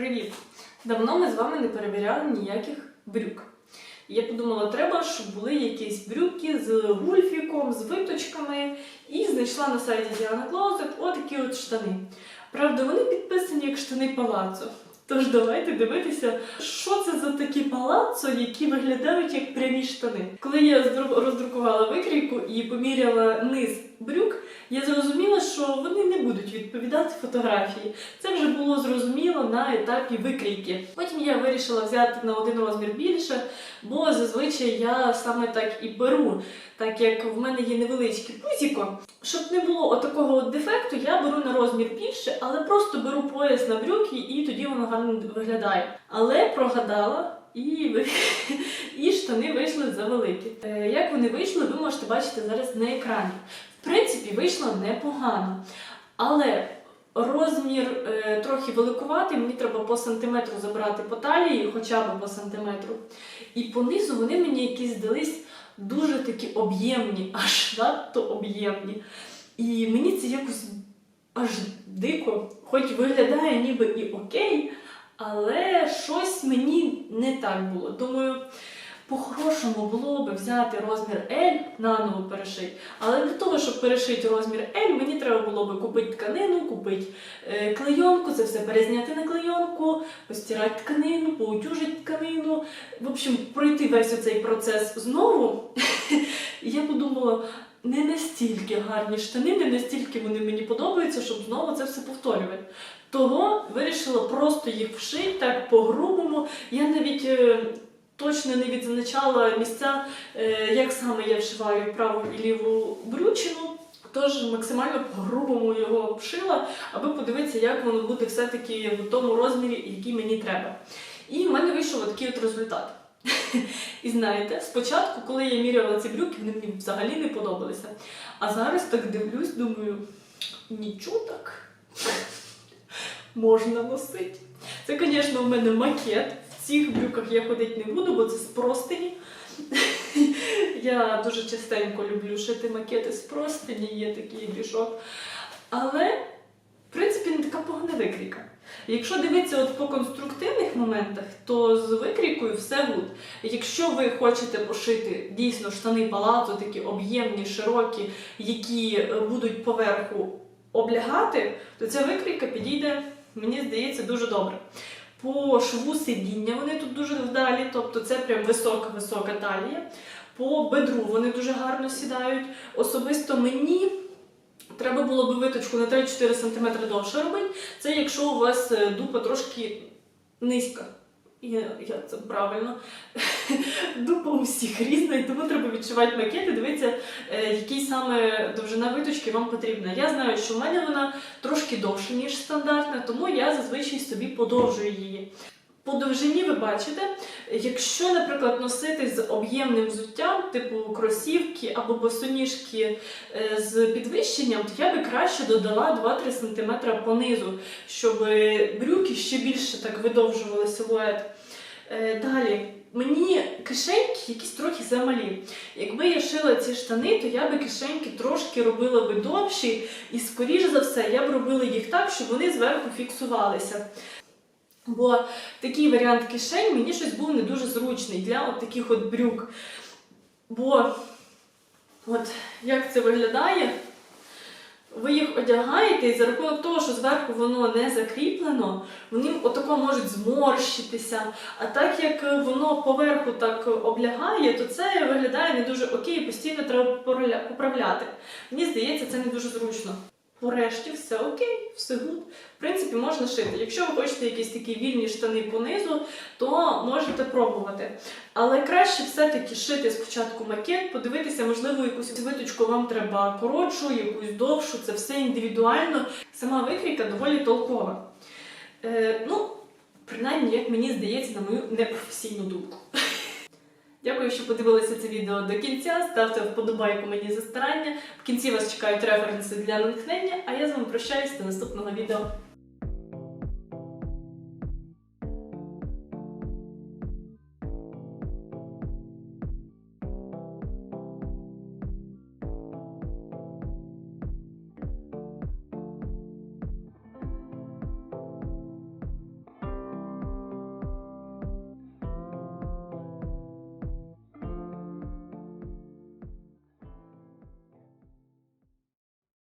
Привіт! Давно ми з вами не перевіряли ніяких брюк. Я подумала, треба, щоб були якісь брюки з вульфіком, з виточками, і знайшла на сайті Diana Closet отакі от штани. Правда, вони підписані як штани палацо. Тож давайте дивитися, що це за такі палацо, які виглядають як прямі штани. Коли я здру- роздрукувала викрійку і поміряла низ брюк, я зрозуміла, що вони не будуть відповідати фотографії. Це вже було зрозуміло на етапі викрійки. Потім я вирішила взяти на один розмір більше, бо зазвичай я саме так і беру, так як в мене є невеличке пузіко. Щоб не було отакого от дефекту, я беру на розмір більше, але просто беру пояс на брюки і тоді воно гарно виглядає. Але прогадала. І, і штани вийшли завеликі. Е, як вони вийшли, ви можете бачити зараз на екрані. В принципі, вийшло непогано. Але розмір е, трохи великуватий, мені треба по сантиметру забрати по талії, хоча б по сантиметру. І понизу вони мені якісь здались дуже такі об'ємні, аж надто об'ємні. І мені це якось аж дико, хоч виглядає ніби і окей, але щось мені не так було. Думаю, по-хорошому було би взяти розмір L наново перешити. Але для того, щоб перешити розмір L, мені треба було би купити тканину, купити е, клейонку, це все перезняти на клейонку, постирати тканину, поутюжити тканину. В общем, пройти весь оцей процес знову. Я подумала, не настільки гарні штани, не настільки вони мені подобаються, щоб знову це все повторювати. Того вирішила просто їх вшити так по-грубому. Я навіть е, точно не відзначала місця, е, як саме я вшиваю праву і ліву брючину. Тож максимально по-грубому його вшила, аби подивитися, як воно буде все-таки в тому розмірі, який мені треба. І в мене вийшов такий от результат. І знаєте, спочатку, коли я міряла ці брюки, вони мені взагалі не подобалися. А зараз так дивлюсь, думаю, нічого так можна носити. Це, звісно, в мене макет. В цих брюках я ходити не буду, бо це з простині. Я дуже частенько люблю шити макети з простині, є такий грішок. Але, в принципі, не така погана викрійка. Якщо дивитися от по конструктивних моментах, то з викрійкою все гуд. Якщо ви хочете пошити дійсно штани палацу, такі об'ємні, широкі, які е, будуть поверху облягати, то ця викрійка підійде, мені здається, дуже добре. По шву сидіння вони тут дуже вдалі, тобто це прям висока-висока талія. По бедру вони дуже гарно сідають. Особисто мені треба було би виточку на 3-4 см довше робити. Це якщо у вас е, дупа трошки низька. Я, я це правильно. Дупа у всіх різна, і тому треба відчувати макет і дивитися, е, який саме довжина виточки вам потрібна. Я знаю, що в мене вона трошки довша, ніж стандартна, тому я зазвичай собі подовжую її. По довжині ви бачите, якщо, наприклад, носити з об'ємним взуттям, типу кросівки або босоніжки е, з підвищенням, то я би краще додала 2-3 см понизу, щоб брюки ще більше так видовжували силует. Е, Далі, мені кишеньки якісь трохи замалі. Якби я шила ці штани, то я би кишеньки трошки робила би довші, і, скоріш за все, я б робила їх так, щоб вони зверху фіксувалися. Бо такий варіант кишень мені щось був не дуже зручний для от таких от брюк. Бо от як це виглядає, ви їх одягаєте, і за рахунок того, що зверху воно не закріплено, вони отако можуть зморщитися. А так як воно поверху так облягає, то це виглядає не дуже окей, постійно треба поправляти. Мені здається, це не дуже зручно. Порешті все окей, все гуд. В принципі, можна шити. Якщо ви хочете якісь такі вільні штани понизу, то можете пробувати. Але краще все-таки шити спочатку макет, подивитися, можливо, якусь виточку вам треба коротшу, якусь довшу, це все індивідуально. Сама викрійка доволі толкова. Е, ну, принаймні, як мені здається, на мою непрофесійну думку. Дякую, що подивилися це відео до кінця. Ставте вподобайку мені за старання. В кінці вас чекають референси для натхнення, а я з вами прощаюсь до наступного відео.